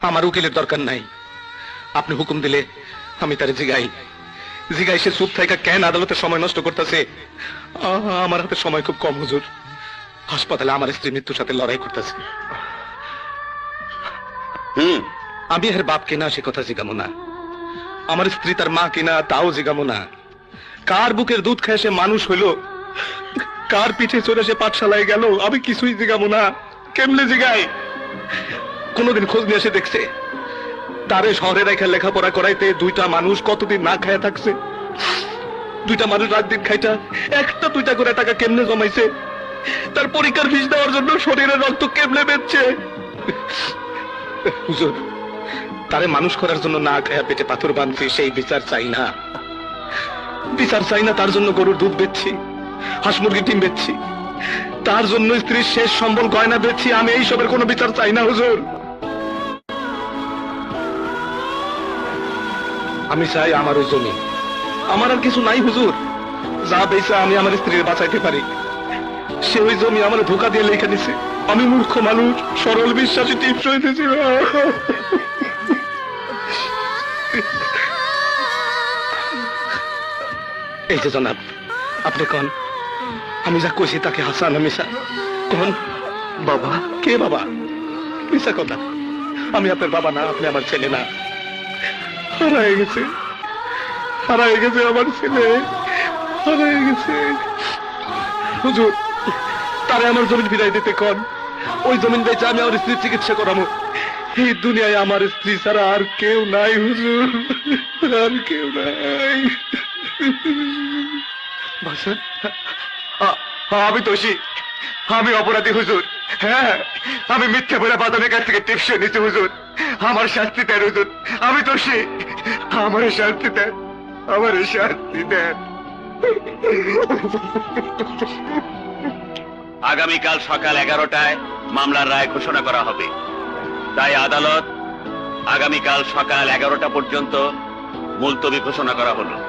আমার উকিলের দরকার নাই। আপনি হুকুম দিলে আমি তার জিগাই। জিগাই সে চুপ থাকা কেন আদালতে সময় নষ্ট করতেছে? আমার হাতে সময় খুব কম হুজুর। হাসপাতালে আমার স্ত্রী মৃত্যুর সাথে লড়াই করতেছে। হুম। আমি এর বাপ কিনা সে কথা জিগামো না। আমার স্ত্রী তার মা কিনা তাও জিগামো না। কার বুকের দুধ খায় সে মানুষ হইল? কার পিঠে চড়ে সে পাঠশালায় গেল? আমি কিছুই জিগামো না। কেমনে জিগাই? কোনোদিন খোঁজ নিয়ে এসে দেখছে। তারে শহরে রেখে লেখাপড়া করাইতে দুইটা মানুষ কতদিন না খায়া থাকছে? দুইটা মানুষ রাত দিন খাইটা, একটা দুইটা করে টাকা কেমনে জমাইছে? তার পরীক্ষার ফিস দেওয়ার জন্য শরীরের রক্ত কেমনে বেচছে? হুজুর, তারে মানুষ করার জন্য না খায়া পেটে পাথর বাঁধছি, সেই বিচার চাই না। বিচার চাই না, তার জন্য গরুর দুধ বেচছি, হাঁস মুরগি ডিম বেচছি। তার জন্য স্ত্রীর শেষ সম্বল গয়না বেচছি, আমি এই সবের কোনো বিচার চাই না, হুজুর। আমি চাই আমার ওই জমি। আমার আর কিছু নাই, হুজুর। যা বেচা আমি আমার স্ত্রীর বাঁচাইতে পারি। সে ওই জমি আমার ধোকা দিয়ে লেখা দিছে। আমি মূর্খ মানুষ, সরল বিশ্বাসী টিপস হইতেছি। এই যে জনাব, আপনি কন? আমি যা কইছি তাকে হাসান মিশা কন? বাবা? কে বাবা? মিশা কথা। আমি আপনার বাবা না, আপনি আমার ছেলে না। হারাই গেছে। হারাই গেছে আমার ছেলে। হারাই গেছে। হুজুর, তারে আমার জমিন ফিরাই দিতে কন। ওই জমিন বেচে আমি আমার স্ত্রীর চিকিৎসা করাবো। এই দুনিয়ায় আমার স্ত্রী ছাড়া আর কেউ নাই, হুজুর। আর কেউ নাই। বাসা? আমি দোষী। আমি অপরাধী, হুজুর। হ্যাঁ আমি মিথ্যা বলে বাদনের কাছ থেকে টিপস নিচ্ছি হুজুর। আমার শাস্তি দেন, হুজুর। আমি তো সে আমার শাস্তি দেন। আমার শাস্তি দেন। আগামীকাল সকাল এগারোটায় মামলার রায় ঘোষণা করা হবে। তাই আদালত আগামীকাল সকাল এগারোটা পর্যন্ত মুলতবি ঘোষণা করা হলো।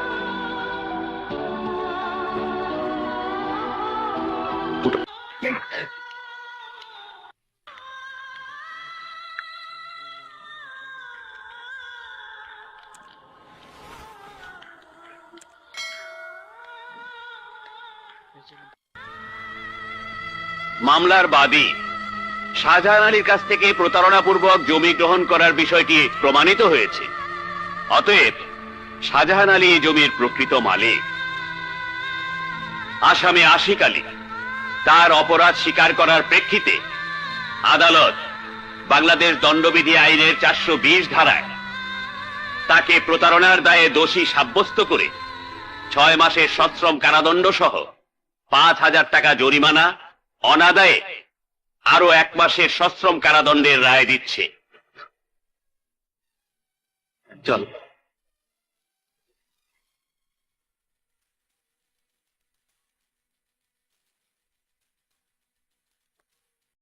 মামলার বাদী শাহজাহান আলীর কাছ থেকে প্রতারণাপূর্বক জমি গ্রহণ করার বিষয়টি প্রমাণিত হয়েছে। অতএব শাহজাহান আলী জমির প্রকৃত মালিক। আসামে আশিক আলী তার অপরাধ স্বীকার করার প্রেক্ষিতে আদালত বাংলাদেশ দণ্ডবিধি আইনের চারশো বিশ ধারায় তাকে প্রতারণার দায়ে দোষী সাব্যস্ত করে ছয় মাসের সশ্রম কারাদণ্ড সহ পাঁচ হাজার টাকা জরিমানা অনাদায়ে আরও এক মাসের সশ্রম কারাদণ্ডের রায় দিচ্ছে। চল।